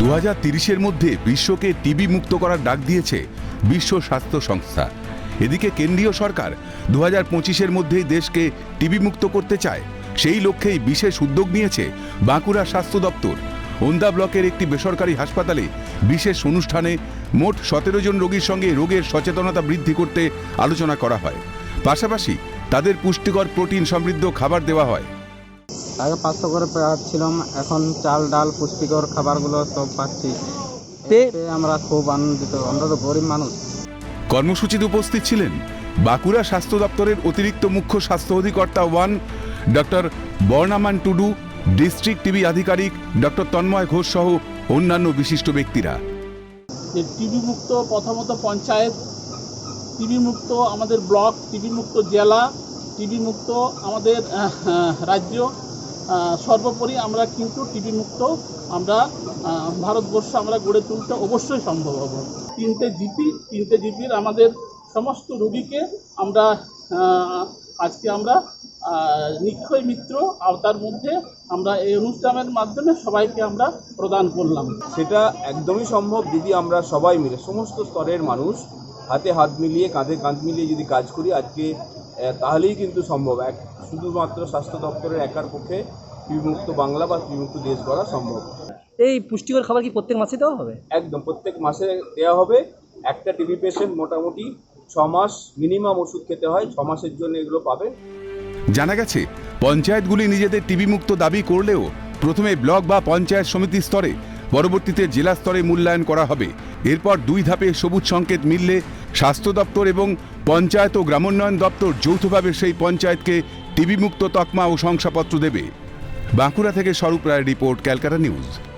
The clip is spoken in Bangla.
দু হাজার মধ্যে বিশ্বকে টিবি মুক্ত করার ডাক দিয়েছে বিশ্ব স্বাস্থ্য সংস্থা। এদিকে কেন্দ্রীয় সরকার দু হাজার মধ্যেই দেশকে টিবি মুক্ত করতে চায়। সেই লক্ষ্যেই বিশেষ উদ্যোগ নিয়েছে বাঁকুড়া স্বাস্থ্য দপ্তর। ওন্দা ব্লকের একটি বেসরকারি হাসপাতালে বিশেষ অনুষ্ঠানে মোট সতেরো জন রোগীর সঙ্গে রোগের সচেতনতা বৃদ্ধি করতে আলোচনা করা হয়। পাশাপাশি তাদের পুষ্টিকর প্রোটিন সমৃদ্ধ খাবার দেওয়া হয়। আগে পাঁচশো করে পাচ্ছিলাম এখন চাল ডাল পুষ্টিকর খাবারগুলো সব পাচ্ছি। এতে আমরা খুব আনন্দিত আমরা তো গরিব মানুষ। কর্মসূচিতে উপস্থিত ছিলেন বাঁকুড়া স্বাস্থ্য দপ্তরের অতিরিক্ত মুখ্য স্বাস্থ্য অধিকর্তা ওয়ান ডক্টর বর্ণামান টুডু ডিস্ট্রিক্ট টিবি আধিকারিক ডক্টর তন্ময় ঘোষ সহ অন্যান্য বিশিষ্ট ব্যক্তিরা। টিবি মুক্ত প্রথমত পঞ্চায়েত টিবি মুক্ত আমাদের ব্লক টিবি মুক্ত জেলা টিবি মুক্ত আমাদের রাজ্য। সর্বোপরি আমরা কিন্তু টিবি মুক্ত, আমরা ভারতবর্ষ আমরা গড়ে তুলতে অবশ্যই সম্ভব হব। তিনটে জিপি, তিনটে জিপির আমাদের সমস্ত রুগীকে আমরা আজকে আমরা নিক্ষয় মিত্র আওতার মধ্যে আমরা এই অনুষ্ঠানের মাধ্যমে সবাইকে আমরা প্রদান করলাম। সেটা একদমই সম্ভব যদি আমরা সবাই মিলে, সমস্ত স্তরের মানুষ হাতে হাত মিলিয়ে, কাঁধে কাঁধ মিলিয়ে যদি কাজ করি আজকে তাহলেই কিন্তু সম্ভব। এক শুধুমাত্র স্বাস্থ্য দপ্তরের একার পক্ষে বিমুক্ত বাংলা বা বিমুক্ত দেশ গড়া সম্ভব। এই পুষ্টিকর খাবার কি প্রত্যেক মাসে দেওয়া হবে? একদম প্রত্যেক মাসে দেওয়া হবে। একটা টিবি পেশেন্ট মোটামুটি ছ মাস মিনিমাম ওষুধ খেতে হয় ছ মাসের জন্য এগুলো পাবে। জানা গেছে পঞ্চায়েতগুলি নিজেদের টিবি মুক্ত দাবি করলেও প্রথমে ব্লক বা পঞ্চায়েত সমিতি স্তরে পরবর্তীতে জেলা স্তরে মূল্যায়ন করা হবে। এরপর দুই ধাপে সবুজ সংকেত মিললে স্বাস্থ্য দপ্তর এবং পঞ্চায়েত ও গ্রামোন্নয়ন দপ্তর যৌথভাবে সেই পঞ্চায়েতকে টিবি মুক্ত তকমা ও শংসাপত্র দেবে। বাঁকুড়া থেকে স্বরূপ রায় রিপোর্ট ক্যালকাটা নিউজ।